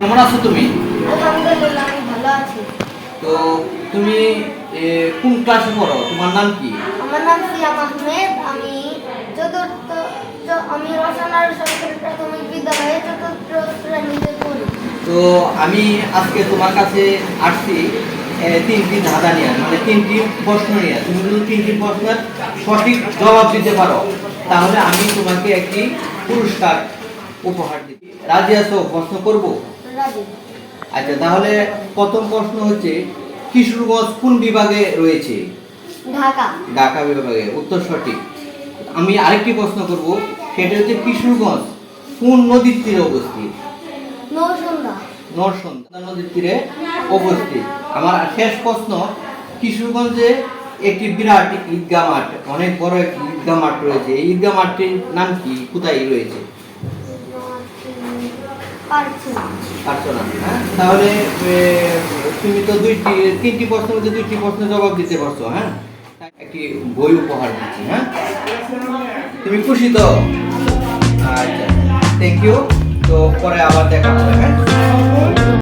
কেমন আছো তুমি? আলহামদুলিল্লাহ আমি ভালো আছি। তো তুমি কোন ক্লাসে পড়ো? তোমার নাম কি? আমার নাম সিয়াম আহমেদ। আমি চতুর্থ আমি রসানার সরকারি প্রাথমিক বিদ্যালয়ে চতুর্থ শ্রেণীতে পড়ি। তো আমি আজকে তোমার কাছে আসছি তিনটি ধাঁধা নিয়ে মানে তিনটি প্রশ্ন নিয়ে। তুমি যদি তিনটি প্রশ্নের সঠিক জবাব দিতে পারো তাহলে আমি তোমাকে একটি পুরস্কার উপহার দিই রাজি আছো? প্রশ্ন করব? আচ্ছা তাহলে প্রথম প্রশ্ন হচ্ছে কিশোরগঞ্জ কোন বিভাগে রয়েছে? ঢাকা। ঢাকা বিভাগে উত্তর সঠিক। আমি আরেকটি প্রশ্ন করব সেটা হচ্ছে কিশোরগঞ্জ কোন নদীর তীরে অবস্থিত? নরসন্দা নদীর তীরে অবস্থিত। আমার শেষ প্রশ্ন কিশোরগঞ্জে একটি বিরাট ঈদগা মাঠ অনেক বড় একটি ঈদগা মাঠ রয়েছে। এই ঈদগা মাঠটির নাম কি? কোথায় রয়েছে? হ্যাঁ? তাহলে তুমি তো দুইটি, তিনটি প্রশ্নের মধ্যে দুইটি প্রশ্ন জবাব দিতে পারছ হ্যাঁ? একটি বই উপহার দিচ্ছি হ্যাঁ? তুমি খুশি তো? আচ্ছা থ্যাংক ইউ তো পরে আবার দেখা হবে হ্যাঁ?